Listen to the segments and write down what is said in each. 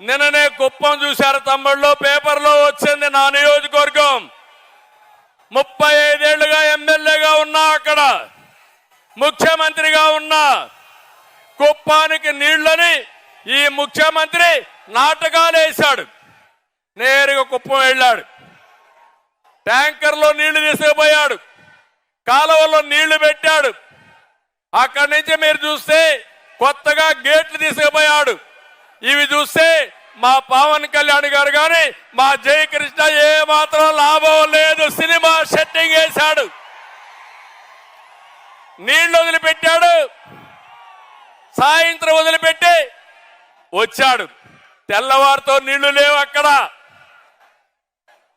నిన్ననే కుప్పం చూశారు తమ్ముళ్ళు. పేపర్లో వచ్చింది నా నియోజకవర్గం. ముప్పై ఐదేళ్ళుగా ఎమ్మెల్యేగా ఉన్నా అక్కడ. ముఖ్యమంత్రిగా ఉన్నా. కుప్పానికి నీళ్ళని ఈ ముఖ్యమంత్రి నాటకాలు వేశాడు. నేరుగా కుప్పం వెళ్ళాడు. ట్యాంకర్లో నీళ్ళు తీసుకుపోయాడు. కాలువలో నీళ్ళు పెట్టాడు. అక్కడి నుంచి మీరు చూస్తే కొత్తగా గేట్లు తీసుకుపోయాడు. ఇవి చూస్తే మా పవన్ కళ్యాణ్ గారు కానీ మా జయకృష్ణ ఏ మాత్రం లాభం లేదు. సినిమా సెట్టింగ్ వేశాడు నీళ్ళు వదిలిపెట్టాడు. సాయంత్రం వదిలిపెట్టి వచ్చాడు. తెల్లవారితో నీళ్ళు లేవు అక్కడ.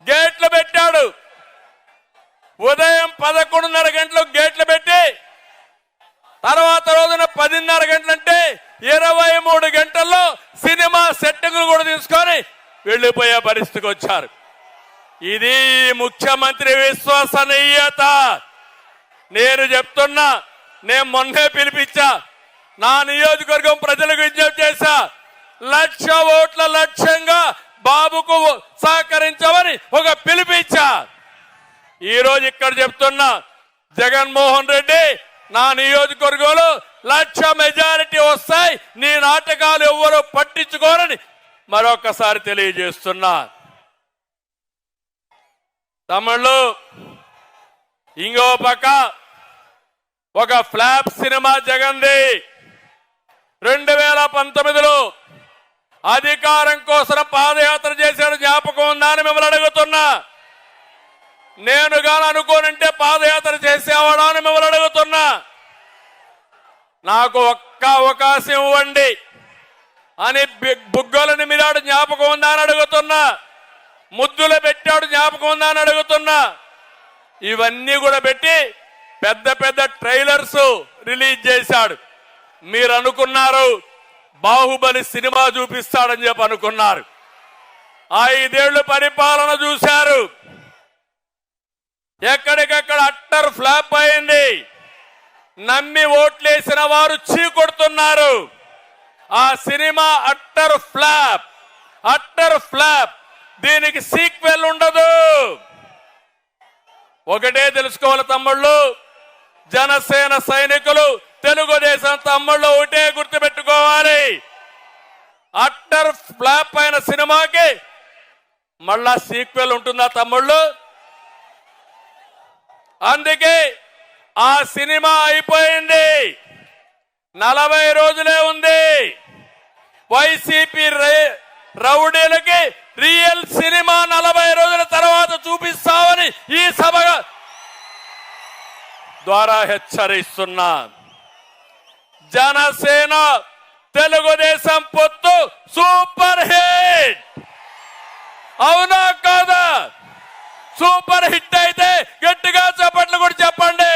గేట్లు పెట్టాడు. ఉదయం పదకొండున్నర గంటలు గేట్లు పెట్టి తర్వాత రోజున పదిన్నర గంటలంటే ఇరవై మూడు గంటల్లో సెట్టింగ్లు కూడా తీసుకొని వెళ్ళిపోయే పరిస్థితికి వచ్చారు. ఇది ముఖ్యమంత్రి విశ్వసనీయత. నేను చెప్తున్నా నేను మొన్నే పిలిపించా నా నియోజకవర్గం ప్రజలకు విజ్ఞప్తి చేశా లక్ష ఓట్ల లక్ష్యంగా బాబుకు సహకరించమని ఒక పిలిపించా. ఈ రోజు ఇక్కడ చెప్తున్నా జగన్మోహన్ రెడ్డి నా నియోజకవర్గంలో లక్ష మెజారిటీ వస్తాయి. నీ నాటకాలు ఎవ్వరూ పట్టించుకోరని మరొకసారి తెలియజేస్తున్నా. తమిళ్ళు ఇంకో పక్క ఒక ఫ్లాప్ సినిమా జగంది రెండు వేల పంతొమ్మిదిలో అధికారం కోసం పాదయాత్ర చేశాడు జ్ఞాపకం ఉందా అని మిమ్మల్ని అడుగుతున్నా. నేను గాని అనుకోనంటే పాదయాత్ర చేసేవాడా అని మిమ్మల్ని అడుగుతున్నా. నాకు ఒక్క అవకాశం ఇవ్వండి అని బుగ్గలని మీరాడు జ్ఞాపకం ఉందా అని అడుగుతున్నా. ముద్దులు పెట్టాడు జ్ఞాపకం ఉందా అని అడుగుతున్నా. ఇవన్నీ కూడా పెట్టి పెద్ద పెద్ద ట్రైలర్స్ రిలీజ్ చేశాడు. మీరు అనుకున్నారు బాహుబలి సినిమా చూపిస్తాడని చెప్పి అనుకున్నారు. ఐదేళ్ళు పరిపాలన చూశారు. ఎక్కడికక్కడ అట్టర్ ఫ్లాప్ అయింది. నమ్మి ఓట్లేసిన వారు చీకొడుతున్నారు. ఆ cinema utter flop utter flop. దీనికి సీక్వెల్ ఉండదు. ఒకటే తెలుసుకోవాలి తమ్ముళ్ళు జనసేన సైనికులు తెలుగుదేశం తమ్ముళ్ళు ఒకటే గుర్తుపెట్టుకోవాలి. అట్టర్ ఫ్లాప్ అయిన సినిమాకి మళ్ళా సీక్వెల్ ఉంటుందా తమ్ముళ్ళు? అందుకే ఆ సినిమా అయిపోయింది. నలభై రోజులే ఉంది. వైసీపీ రౌడీలకి రియల్ సినిమా నలభై రోజుల తర్వాత చూపిస్తామని ఈ సభ ద్వారా హెచ్చరిస్తున్నా. జనసేన తెలుగుదేశం సూపర్ హిట్ అయితే గట్టిగా చప్పట్లు కూడా చెప్పండి.